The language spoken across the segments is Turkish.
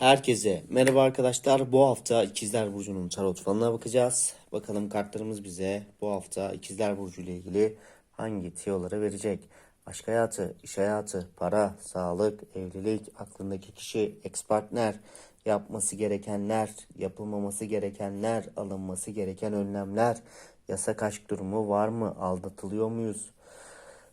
Herkese merhaba arkadaşlar. Bu hafta İkizler Burcu'nun tarot falına bakacağız. Bakalım kartlarımız bize bu hafta İkizler Burcu ile ilgili hangi tiyoları verecek? Aşk hayatı, iş hayatı, para, sağlık, evlilik, aklındaki kişi, ex partner, yapması gerekenler, yapılmaması gerekenler, alınması gereken önlemler, yasak aşk durumu var mı? Aldatılıyor muyuz?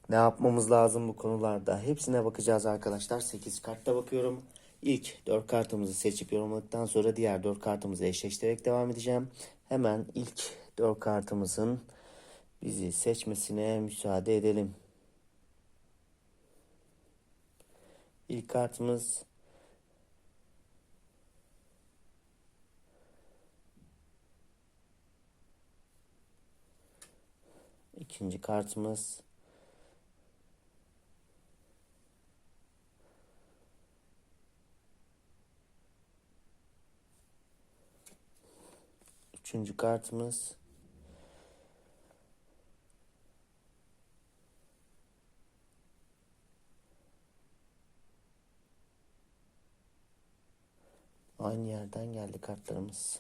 Ne yapmamız lazım bu konularda? Hepsine bakacağız arkadaşlar. 8 kartta bakıyorum. İlk 4 kartımızı seçip yorumladıktan sonra diğer 4 kartımızı eşleştirerek devam edeceğim. Hemen ilk 4 kartımızın bizi seçmesine müsaade edelim. İlk kartımız ikinci kartımız Üçüncü kartımız. Aynı yerden geldi kartlarımız.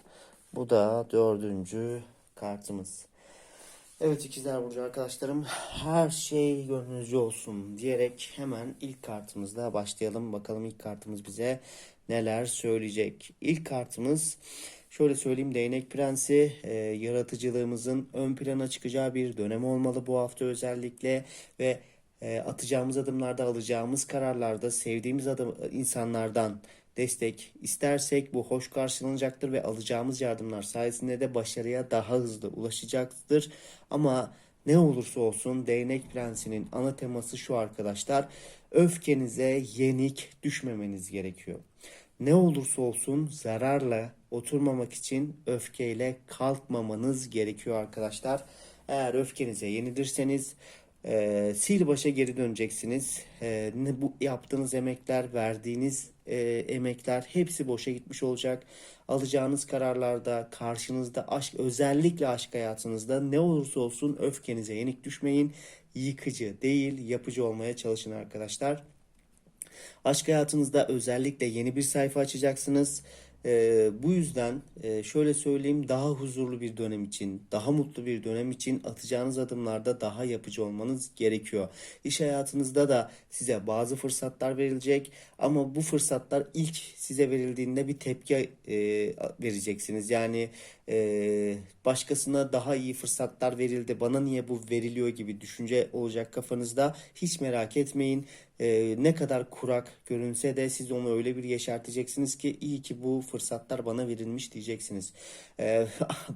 Bu da dördüncü kartımız. Evet ikizler burcu arkadaşlarım her şey gönlünüzce olsun diyerek hemen ilk kartımızla başlayalım. Bakalım ilk kartımız bize neler söyleyecek. İlk kartımız şöyle söyleyeyim değnek prensi e, yaratıcılığımızın ön plana çıkacağı bir dönem olmalı bu hafta özellikle ve e, atacağımız adımlarda alacağımız kararlarda sevdiğimiz adım insanlardan destek istersek bu hoş karşılanacaktır ve alacağımız yardımlar sayesinde de başarıya daha hızlı ulaşacaktır. Ama ne olursa olsun değnek prensinin ana teması şu arkadaşlar. Öfkenize yenik düşmemeniz gerekiyor. Ne olursa olsun zararla oturmamak için öfkeyle kalkmamanız gerekiyor arkadaşlar. Eğer öfkenize yenilirseniz e, sil başa geri döneceksiniz. E, ne bu yaptığınız emekler, verdiğiniz e, emekler hepsi boşa gitmiş olacak. Alacağınız kararlarda, karşınızda aşk, özellikle aşk hayatınızda ne olursa olsun öfkenize yenik düşmeyin. Yıkıcı değil, yapıcı olmaya çalışın arkadaşlar. Aşk hayatınızda özellikle yeni bir sayfa açacaksınız. Ee, bu yüzden e, şöyle söyleyeyim daha huzurlu bir dönem için, daha mutlu bir dönem için atacağınız adımlarda daha yapıcı olmanız gerekiyor. İş hayatınızda da size bazı fırsatlar verilecek ama bu fırsatlar ilk size verildiğinde bir tepki e, vereceksiniz. Yani e, başkasına daha iyi fırsatlar verildi, bana niye bu veriliyor gibi düşünce olacak kafanızda. Hiç merak etmeyin. E, ne kadar kurak görünse de siz onu öyle bir yeşerteceksiniz ki iyi ki bu fırsatlar bana verilmiş diyeceksiniz. E,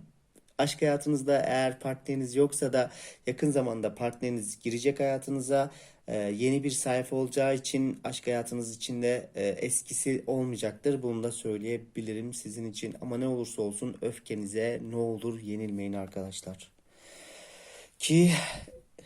aşk hayatınızda eğer partneriniz yoksa da yakın zamanda partneriniz girecek hayatınıza. E, yeni bir sayfa olacağı için aşk hayatınız içinde e, eskisi olmayacaktır. Bunu da söyleyebilirim sizin için. Ama ne olursa olsun öfkenize ne olur yenilmeyin arkadaşlar. Ki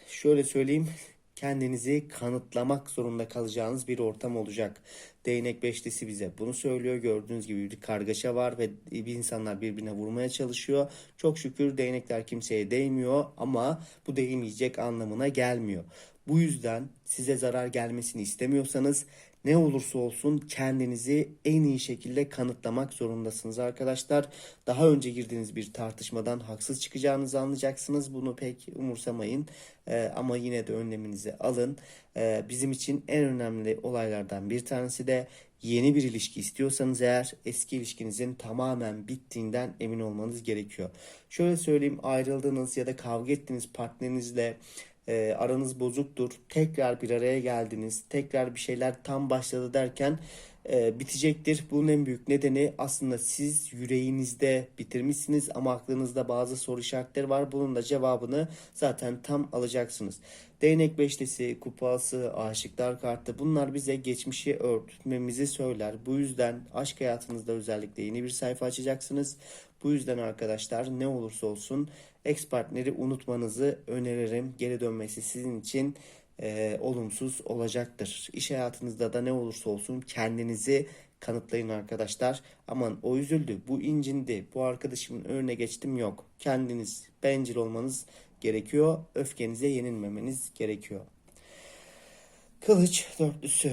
şöyle söyleyeyim kendinizi kanıtlamak zorunda kalacağınız bir ortam olacak. Değnek beşlisi bize bunu söylüyor. Gördüğünüz gibi bir kargaşa var ve insanlar birbirine vurmaya çalışıyor. Çok şükür değnekler kimseye değmiyor ama bu değmeyecek anlamına gelmiyor. Bu yüzden size zarar gelmesini istemiyorsanız ne olursa olsun kendinizi en iyi şekilde kanıtlamak zorundasınız arkadaşlar. Daha önce girdiğiniz bir tartışmadan haksız çıkacağınızı anlayacaksınız. Bunu pek umursamayın ee, ama yine de önleminizi alın. Ee, bizim için en önemli olaylardan bir tanesi de yeni bir ilişki istiyorsanız eğer eski ilişkinizin tamamen bittiğinden emin olmanız gerekiyor. Şöyle söyleyeyim ayrıldığınız ya da kavga ettiğiniz partnerinizle e, aranız bozuktur. Tekrar bir araya geldiniz. Tekrar bir şeyler tam başladı derken e, bitecektir. Bunun en büyük nedeni aslında siz yüreğinizde bitirmişsiniz ama aklınızda bazı soru işaretleri var. Bunun da cevabını zaten tam alacaksınız. Değnek beşlisi, kupası, aşıklar kartı bunlar bize geçmişi örtmemizi söyler. Bu yüzden aşk hayatınızda özellikle yeni bir sayfa açacaksınız. Bu yüzden arkadaşlar ne olursa olsun ex partneri unutmanızı öneririm. Geri dönmesi sizin için e, olumsuz olacaktır. İş hayatınızda da ne olursa olsun kendinizi kanıtlayın arkadaşlar. Aman o üzüldü, bu incindi, bu arkadaşımın önüne geçtim yok. Kendiniz bencil olmanız gerekiyor. Öfkenize yenilmemeniz gerekiyor. Kılıç dörtlüsü.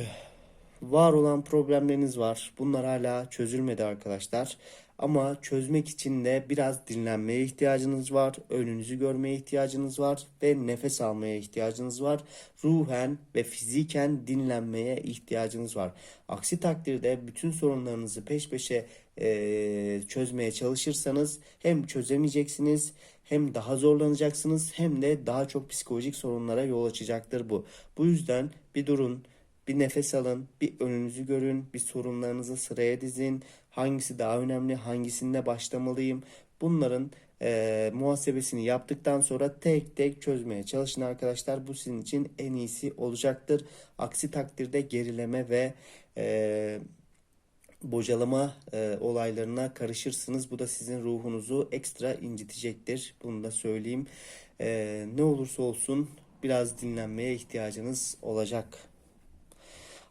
var olan problemleriniz var. Bunlar hala çözülmedi arkadaşlar. Ama çözmek için de biraz dinlenmeye ihtiyacınız var. Önünüzü görmeye ihtiyacınız var. Ve nefes almaya ihtiyacınız var. Ruhen ve fiziken dinlenmeye ihtiyacınız var. Aksi takdirde bütün sorunlarınızı peş peşe e, çözmeye çalışırsanız hem çözemeyeceksiniz hem daha zorlanacaksınız hem de daha çok psikolojik sorunlara yol açacaktır bu. Bu yüzden bir durun, bir nefes alın, bir önünüzü görün, bir sorunlarınızı sıraya dizin. Hangisi daha önemli, hangisinde başlamalıyım? Bunların e, muhasebesini yaptıktan sonra tek tek çözmeye çalışın arkadaşlar. Bu sizin için en iyisi olacaktır. Aksi takdirde gerileme ve e, bocalama e, olaylarına karışırsınız. Bu da sizin ruhunuzu ekstra incitecektir. Bunu da söyleyeyim. E, ne olursa olsun biraz dinlenmeye ihtiyacınız olacak.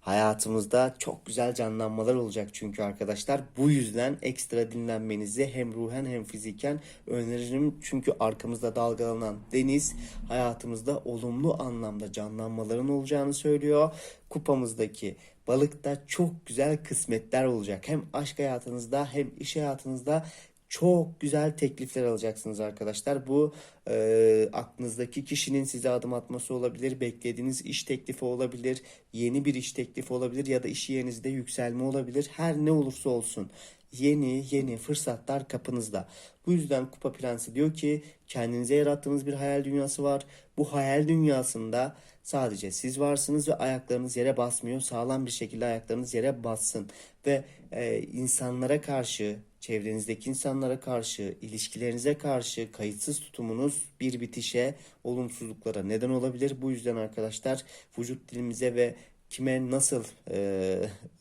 Hayatımızda çok güzel canlanmalar olacak çünkü arkadaşlar. Bu yüzden ekstra dinlenmenizi hem ruhen hem fiziken öneririm. Çünkü arkamızda dalgalanan deniz hayatımızda olumlu anlamda canlanmaların olacağını söylüyor. Kupamızdaki balıkta çok güzel kısmetler olacak. Hem aşk hayatınızda hem iş hayatınızda çok güzel teklifler alacaksınız arkadaşlar. Bu e, aklınızdaki kişinin size adım atması olabilir, beklediğiniz iş teklifi olabilir, yeni bir iş teklifi olabilir ya da iş yerinizde yükselme olabilir. Her ne olursa olsun yeni yeni fırsatlar kapınızda. Bu yüzden Kupa Prensi diyor ki kendinize yarattığınız bir hayal dünyası var. Bu hayal dünyasında sadece siz varsınız ve ayaklarınız yere basmıyor. Sağlam bir şekilde ayaklarınız yere bassın ve e, insanlara karşı çevrenizdeki insanlara karşı, ilişkilerinize karşı kayıtsız tutumunuz bir bitişe, olumsuzluklara neden olabilir. Bu yüzden arkadaşlar vücut dilimize ve kime nasıl e,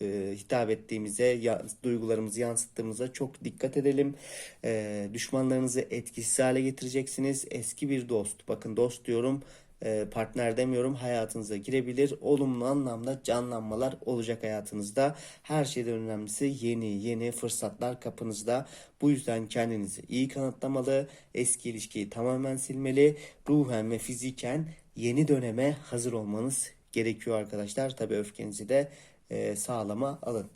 e, hitap ettiğimize, ya, duygularımızı yansıttığımıza çok dikkat edelim. E, düşmanlarınızı etkisiz hale getireceksiniz. Eski bir dost, bakın dost diyorum, partner demiyorum hayatınıza girebilir. Olumlu anlamda canlanmalar olacak hayatınızda. Her şeyden önemlisi yeni yeni fırsatlar kapınızda. Bu yüzden kendinizi iyi kanıtlamalı. Eski ilişkiyi tamamen silmeli. Ruhen ve fiziken yeni döneme hazır olmanız gerekiyor arkadaşlar. Tabii öfkenizi de e, sağlama alın.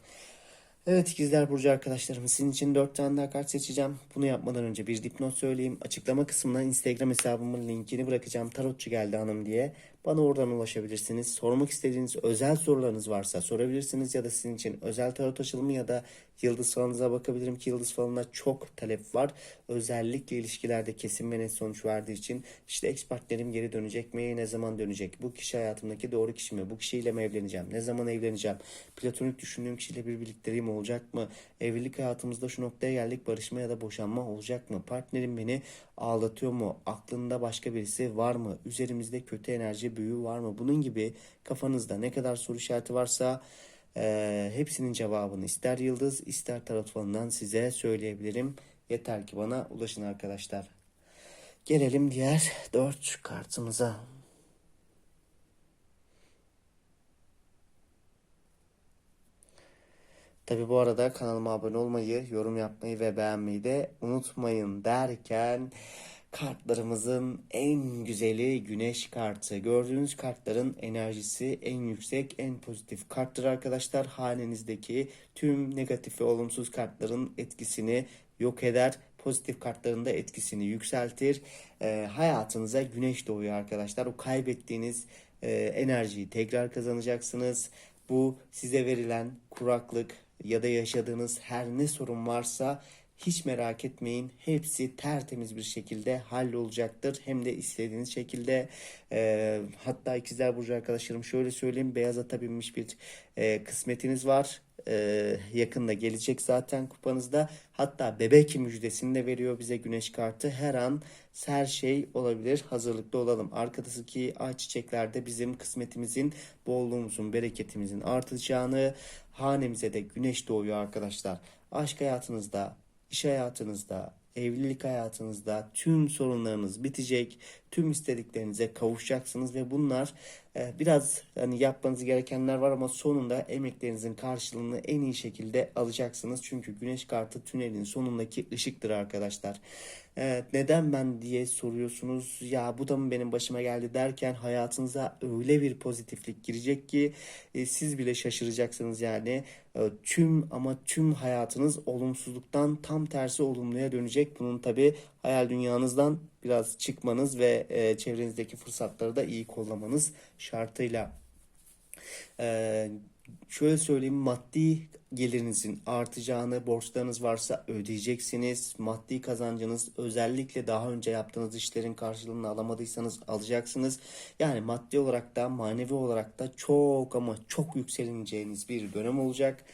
Evet ikizler burcu arkadaşlarım sizin için 4 tane daha kart seçeceğim. Bunu yapmadan önce bir dipnot söyleyeyim. Açıklama kısmına Instagram hesabımın linkini bırakacağım. Tarotçu geldi hanım diye. Bana oradan ulaşabilirsiniz. Sormak istediğiniz özel sorularınız varsa sorabilirsiniz ya da sizin için özel tarot açılımı ya da yıldız falanıza bakabilirim ki yıldız falına çok talep var. Özellikle ilişkilerde kesin ve net sonuç verdiği için işte ex partnerim geri dönecek mi? Ne zaman dönecek? Bu kişi hayatımdaki doğru kişi mi? Bu kişiyle mi evleneceğim? Ne zaman evleneceğim? Platonik düşündüğüm kişiyle bir birlikteliğim olacak mı? Evlilik hayatımızda şu noktaya geldik barışma ya da boşanma olacak mı? Partnerim beni aldatıyor mu? Aklında başka birisi var mı? Üzerimizde kötü enerji büyü var mı? Bunun gibi kafanızda ne kadar soru işareti varsa e, hepsinin cevabını ister yıldız ister tarot falından size söyleyebilirim. Yeter ki bana ulaşın arkadaşlar. Gelelim diğer dört kartımıza. Tabi bu arada kanalıma abone olmayı, yorum yapmayı ve beğenmeyi de unutmayın derken kartlarımızın en güzeli güneş kartı. Gördüğünüz kartların enerjisi en yüksek, en pozitif karttır arkadaşlar. Hanenizdeki tüm negatif ve olumsuz kartların etkisini yok eder. Pozitif kartların da etkisini yükseltir. E, hayatınıza güneş doğuyor arkadaşlar. O kaybettiğiniz e, enerjiyi tekrar kazanacaksınız. Bu size verilen kuraklık, ya da yaşadığınız her ne sorun varsa hiç merak etmeyin. Hepsi tertemiz bir şekilde hallolacaktır. Hem de istediğiniz şekilde. E, hatta ikizler burcu arkadaşlarım şöyle söyleyeyim. Beyaz ata binmiş bir e, kısmetiniz var. E, yakında gelecek zaten kupanızda. Hatta bebek müjdesini de veriyor bize güneş kartı. Her an her şey olabilir. Hazırlıklı olalım. Arkadaki ay çiçeklerde bizim kısmetimizin, bolluğumuzun, bereketimizin artacağını, hanemize de güneş doğuyor arkadaşlar. Aşk hayatınızda, iş hayatınızda, evlilik hayatınızda tüm sorunlarınız bitecek. Tüm istediklerinize kavuşacaksınız ve bunlar e, biraz hani yapmanız gerekenler var ama sonunda emeklerinizin karşılığını en iyi şekilde alacaksınız. Çünkü güneş kartı tünelin sonundaki ışıktır arkadaşlar. Evet, neden ben diye soruyorsunuz. Ya bu da mı benim başıma geldi derken hayatınıza öyle bir pozitiflik girecek ki e, siz bile şaşıracaksınız yani. E, tüm ama tüm hayatınız olumsuzluktan tam tersi olumluya dönecek. Bunun tabi hayal dünyanızdan biraz çıkmanız ve e, çevrenizdeki fırsatları da iyi kollamanız şartıyla. E, şöyle söyleyeyim maddi gelirinizin artacağını, borçlarınız varsa ödeyeceksiniz. Maddi kazancınız özellikle daha önce yaptığınız işlerin karşılığını alamadıysanız alacaksınız. Yani maddi olarak da manevi olarak da çok ama çok yükselineceğiniz bir dönem olacak.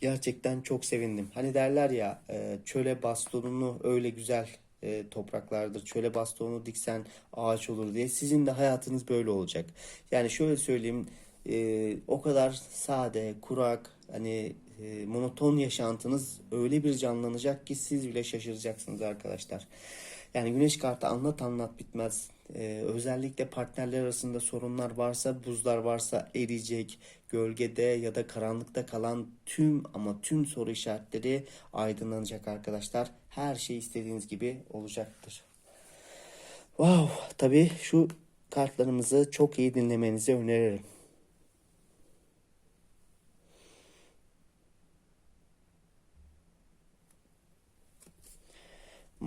Gerçekten çok sevindim. Hani derler ya e, çöle bastonunu öyle güzel e, topraklardır. Çöle bastonu diksen ağaç olur diye. Sizin de hayatınız böyle olacak. Yani şöyle söyleyeyim e, o kadar sade, kurak, hani e, monoton yaşantınız öyle bir canlanacak ki siz bile şaşıracaksınız arkadaşlar. Yani güneş kartı anlat anlat bitmez. Ee, özellikle partnerler arasında sorunlar varsa, buzlar varsa eriyecek, gölgede ya da karanlıkta kalan tüm ama tüm soru işaretleri aydınlanacak arkadaşlar. Her şey istediğiniz gibi olacaktır. Wow, tabii şu kartlarımızı çok iyi dinlemenizi öneririm.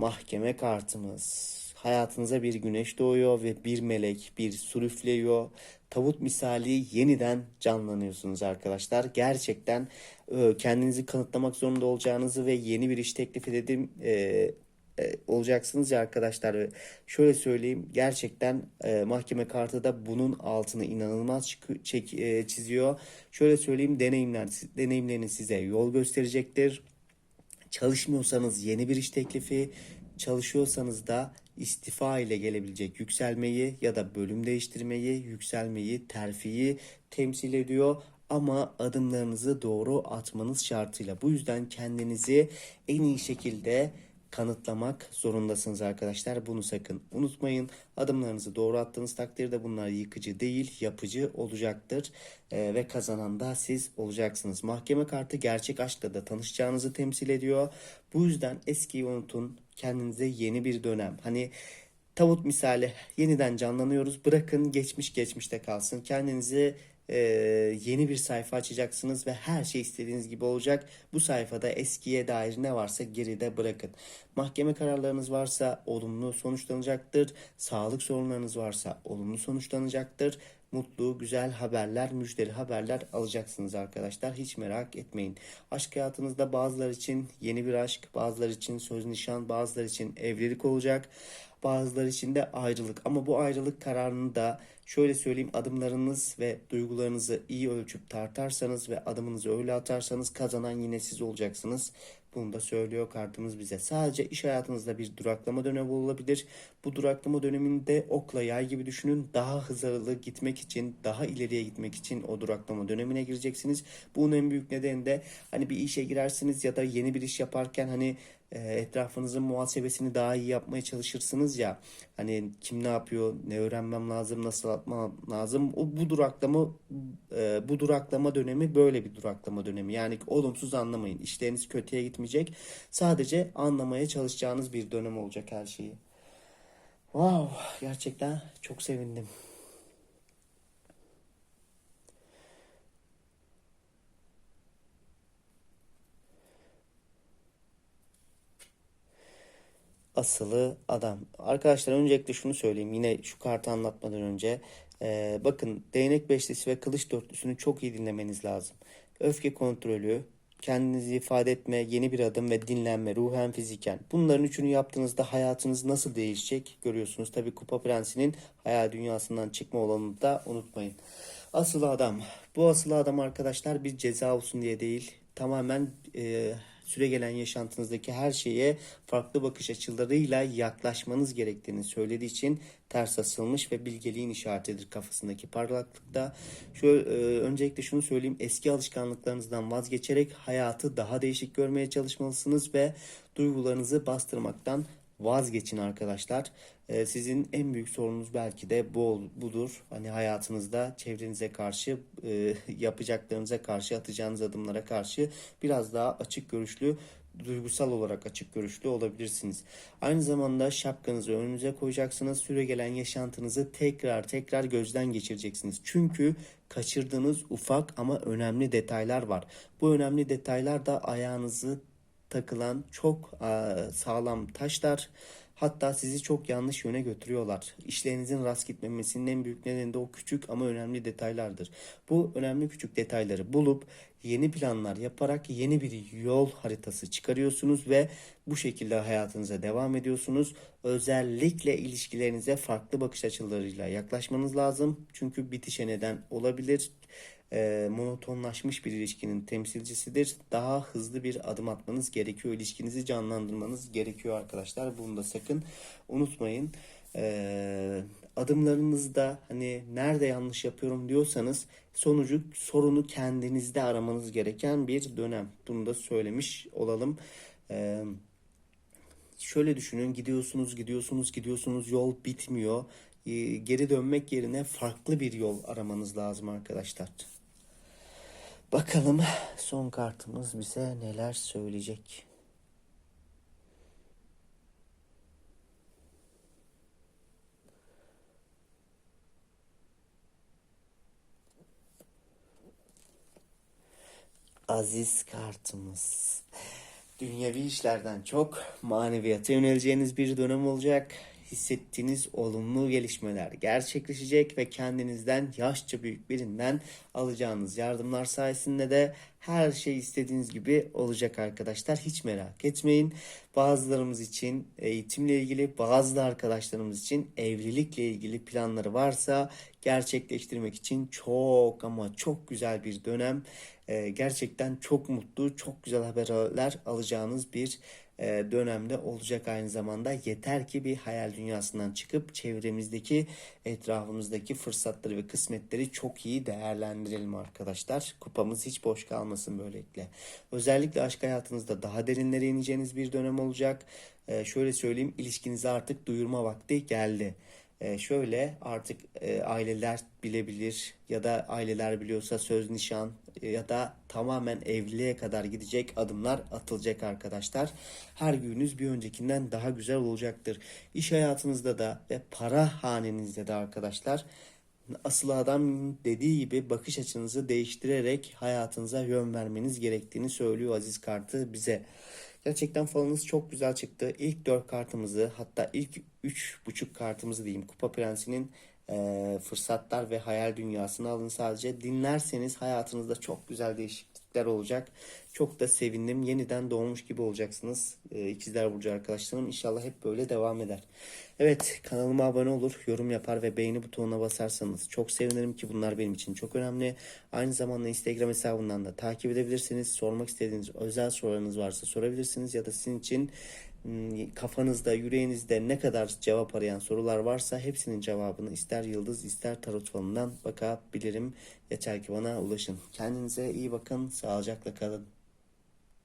Mahkeme kartımız. Hayatınıza bir güneş doğuyor ve bir melek, bir su. Tavut misali yeniden canlanıyorsunuz arkadaşlar. Gerçekten e, kendinizi kanıtlamak zorunda olacağınızı ve yeni bir iş teklif edelim e, e, olacaksınız ya arkadaşlar. Şöyle söyleyeyim gerçekten e, mahkeme kartı da bunun altını inanılmaz çık- çek, e, çiziyor. Şöyle söyleyeyim deneyimler deneyimleriniz size yol gösterecektir. Çalışmıyorsanız yeni bir iş teklifi, çalışıyorsanız da istifa ile gelebilecek yükselmeyi ya da bölüm değiştirmeyi, yükselmeyi, terfiyi temsil ediyor. Ama adımlarınızı doğru atmanız şartıyla. Bu yüzden kendinizi en iyi şekilde kanıtlamak zorundasınız arkadaşlar. Bunu sakın unutmayın. Adımlarınızı doğru attığınız takdirde bunlar yıkıcı değil, yapıcı olacaktır. Ee, ve kazanan da siz olacaksınız. Mahkeme kartı gerçek aşkla da tanışacağınızı temsil ediyor. Bu yüzden eskiyi unutun. Kendinize yeni bir dönem. Hani tavut misali yeniden canlanıyoruz. Bırakın geçmiş geçmişte kalsın. Kendinizi e, yeni bir sayfa açacaksınız ve her şey istediğiniz gibi olacak. Bu sayfada eskiye dair ne varsa geride bırakın. Mahkeme kararlarınız varsa olumlu sonuçlanacaktır. Sağlık sorunlarınız varsa olumlu sonuçlanacaktır. Mutlu, güzel haberler, müjdeli haberler alacaksınız arkadaşlar. Hiç merak etmeyin. Aşk hayatınızda bazıları için yeni bir aşk, bazıları için söz nişan, bazıları için evlilik olacak. Bazıları için de ayrılık. Ama bu ayrılık kararını da şöyle söyleyeyim adımlarınız ve duygularınızı iyi ölçüp tartarsanız ve adımınızı öyle atarsanız kazanan yine siz olacaksınız. Bunu da söylüyor kartımız bize. Sadece iş hayatınızda bir duraklama dönemi olabilir. Bu duraklama döneminde okla yay gibi düşünün. Daha hızlı gitmek için, daha ileriye gitmek için o duraklama dönemine gireceksiniz. Bunun en büyük nedeni de hani bir işe girersiniz ya da yeni bir iş yaparken hani etrafınızın muhasebesini daha iyi yapmaya çalışırsınız ya. Hani kim ne yapıyor, ne öğrenmem lazım, nasıl atmam lazım. O bu duraklama e, bu duraklama dönemi böyle bir duraklama dönemi. Yani olumsuz anlamayın. İşleriniz kötüye gitmeyecek. Sadece anlamaya çalışacağınız bir dönem olacak her şeyi. Wow, gerçekten çok sevindim. Asılı adam. Arkadaşlar öncelikle şunu söyleyeyim. Yine şu kartı anlatmadan önce. Ee, bakın değnek beşlisi ve kılıç dörtlüsünü çok iyi dinlemeniz lazım. Öfke kontrolü, kendinizi ifade etme, yeni bir adım ve dinlenme ruhen fiziken. Bunların üçünü yaptığınızda hayatınız nasıl değişecek görüyorsunuz. Tabii Kupa Prensi'nin hayal dünyasından çıkma olanını da unutmayın. Asıl adam. Bu asıl adam arkadaşlar bir ceza olsun diye değil. Tamamen e, süre gelen yaşantınızdaki her şeye farklı bakış açılarıyla yaklaşmanız gerektiğini söylediği için ters asılmış ve bilgeliğin işaretidir kafasındaki parlaklıkta. Şöyle e, öncelikle şunu söyleyeyim. Eski alışkanlıklarınızdan vazgeçerek hayatı daha değişik görmeye çalışmalısınız ve duygularınızı bastırmaktan vazgeçin arkadaşlar. Ee, sizin en büyük sorununuz belki de bu budur. Hani hayatınızda çevrenize karşı e, yapacaklarınıza karşı atacağınız adımlara karşı biraz daha açık görüşlü duygusal olarak açık görüşlü olabilirsiniz. Aynı zamanda şapkanızı önünüze koyacaksınız. Süregelen yaşantınızı tekrar tekrar gözden geçireceksiniz. Çünkü kaçırdığınız ufak ama önemli detaylar var. Bu önemli detaylar da ayağınızı takılan çok e, sağlam taşlar. Hatta sizi çok yanlış yöne götürüyorlar. İşlerinizin rast gitmemesinin en büyük nedeni de o küçük ama önemli detaylardır. Bu önemli küçük detayları bulup yeni planlar yaparak yeni bir yol haritası çıkarıyorsunuz ve bu şekilde hayatınıza devam ediyorsunuz. Özellikle ilişkilerinize farklı bakış açılarıyla yaklaşmanız lazım. Çünkü bitişe neden olabilir e, monotonlaşmış bir ilişkinin temsilcisidir. Daha hızlı bir adım atmanız gerekiyor. İlişkinizi canlandırmanız gerekiyor arkadaşlar. Bunu da sakın unutmayın. E, adımlarınızda hani nerede yanlış yapıyorum diyorsanız sonucu sorunu kendinizde aramanız gereken bir dönem. Bunu da söylemiş olalım. E, şöyle düşünün gidiyorsunuz gidiyorsunuz gidiyorsunuz yol bitmiyor. E, geri dönmek yerine farklı bir yol aramanız lazım arkadaşlar. Bakalım son kartımız bize neler söyleyecek. Aziz kartımız. Dünyevi işlerden çok maneviyata yöneleceğiniz bir dönem olacak. Hissettiğiniz olumlu gelişmeler gerçekleşecek ve kendinizden yaşça büyük birinden alacağınız yardımlar sayesinde de her şey istediğiniz gibi olacak arkadaşlar. Hiç merak etmeyin. Bazılarımız için eğitimle ilgili, bazı da arkadaşlarımız için evlilikle ilgili planları varsa gerçekleştirmek için çok ama çok güzel bir dönem. Ee, gerçekten çok mutlu, çok güzel haberler alacağınız bir e, dönemde olacak aynı zamanda. Yeter ki bir hayal dünyasından çıkıp çevremizdeki, etrafımızdaki fırsatları ve kısmetleri çok iyi değerlendirelim arkadaşlar. Kupamız hiç boş kalmasın böylelikle. Özellikle aşk hayatınızda daha derinlere ineceğiniz bir dönem olacak. Ee, şöyle söyleyeyim, ilişkinizi artık duyurma vakti geldi. Ee, şöyle artık e, aileler bilebilir ya da aileler biliyorsa söz nişan e, ya da tamamen evliliğe kadar gidecek adımlar atılacak arkadaşlar. Her gününüz bir öncekinden daha güzel olacaktır. İş hayatınızda da ve para hanenizde de arkadaşlar asıl adam dediği gibi bakış açınızı değiştirerek hayatınıza yön vermeniz gerektiğini söylüyor Aziz kartı bize. Gerçekten falınız çok güzel çıktı. İlk 4 kartımızı hatta ilk 3,5 kartımızı diyeyim Kupa Prensi'nin e, fırsatlar ve hayal dünyasını alın sadece. Dinlerseniz hayatınızda çok güzel değişiklikler olacak. Çok da sevindim. Yeniden doğmuş gibi olacaksınız. E, İkizler Burcu arkadaşlarım. İnşallah hep böyle devam eder. Evet kanalıma abone olur, yorum yapar ve beğeni butonuna basarsanız çok sevinirim ki bunlar benim için çok önemli. Aynı zamanda Instagram hesabından da takip edebilirsiniz. Sormak istediğiniz özel sorularınız varsa sorabilirsiniz ya da sizin için kafanızda, yüreğinizde ne kadar cevap arayan sorular varsa hepsinin cevabını ister yıldız ister tarot falından bakabilirim. Yeter ki bana ulaşın. Kendinize iyi bakın, sağlıcakla kalın.